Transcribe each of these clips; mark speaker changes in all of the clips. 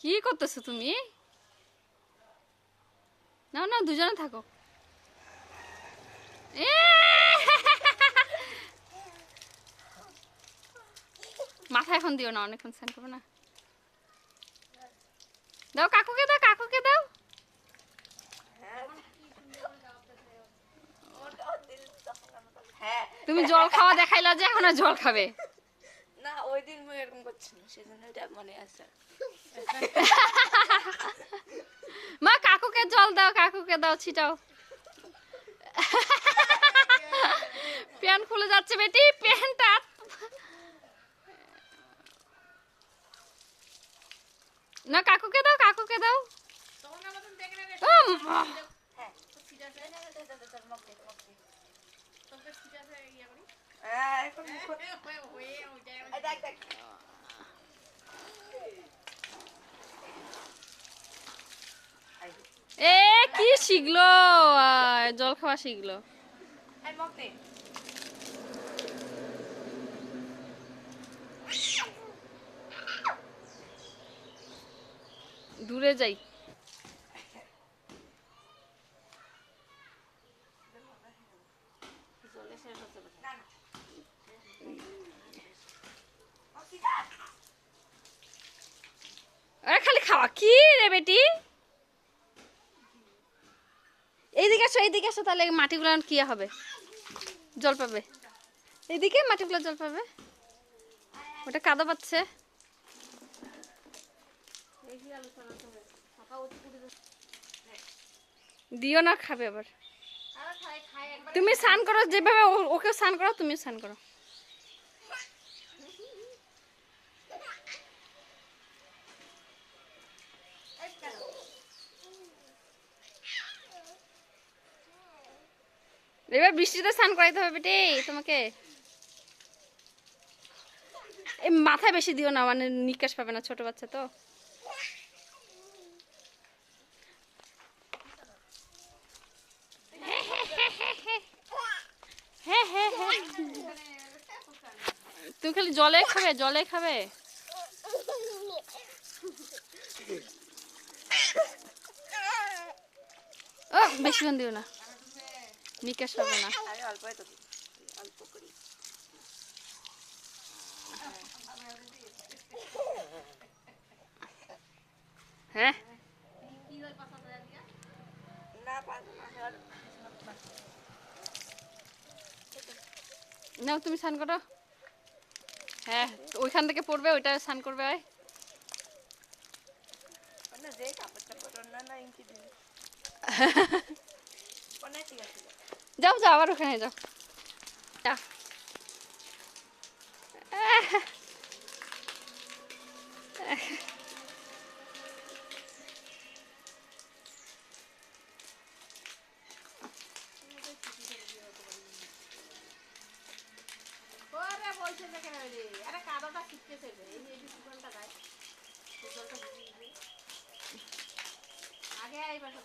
Speaker 1: কি করতেছো তুমি? নাও নাও, দুজনে থাকো! মাথা এখন দিও না, অনেকক্ষণ স্নান করবে না। দাও, কাকুকে দাও কাকুকে দাও। তুমি জল খাওয়া দেখাইলা যে, এখন আর জল খাবে।
Speaker 2: না মুই সেজন্য এটা মনে আছে
Speaker 1: মা কাকুকে জল দাও কাকুকে দাও ছিটাও প্যান খুলে যাচ্ছে বেটি প্যান্টটা না কাকুকে দাও কাকুকে দাও ও
Speaker 2: হ্যাঁ হ্যাঁ এখন
Speaker 1: শিখলো জল খাওয়া শিখলো। দূরে যাই। আরে খালি খাওয়া। কি রে বেটি এইদিকে আসো, এইদিকে আসো, তাহলে মাটিগুলো কি হবে? জল পাবে। এইদিকে মাটিগুলো জল পাবে। ওটা কাদা পাচ্ছে। দিও না, খাবে আবার। তুমি স্নান করো, যেভাবে ওকে স্নান করো তুমি স্নান করো। এবার বৃষ্টিতে স্নান করাইতে হবে বেটে, তোমাকে। এই মাথায় বেশি দিও না মানে নিকাশ পাবে না ছোট বাচ্চা তো। তুমি খালি জলে খাবে জলে খাবে। ও বেশিক্ষণ দিও না। নিকাশ পাবে না হ্যাঁ
Speaker 2: না না
Speaker 1: নাও তুমি স্নান করো হ্যাঁ ওইখান থেকে পড়বে ওইটা স্নান করবে আয়
Speaker 2: মানে যে কাপড় টাপড় অন্য না ইঞ্চি দিন ঠিক আছে
Speaker 1: যাও যাও আবার ওখানে যাও। যা।
Speaker 3: আগে আইবা সব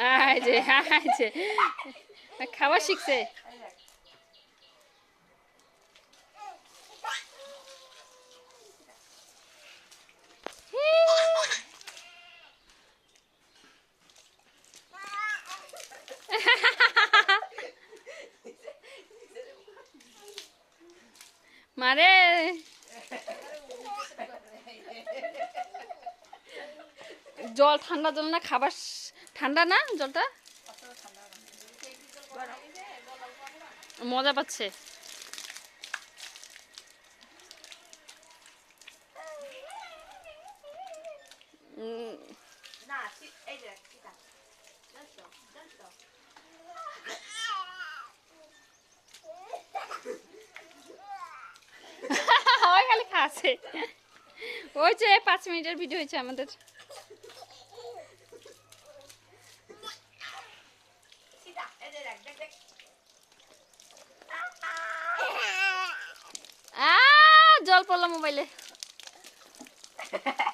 Speaker 1: আয় যে আয় যে খাবার শিখছে? মারে। জল ঠান্ডা জল না খাবার ঠান্ডা না জলটা? মজা পাচ্ছে। ওই খালি আছে ওই যে পাঁচ মিনিটের ভিডিও হয়েছে আমাদের। জল পড়লাম মোবাইলে।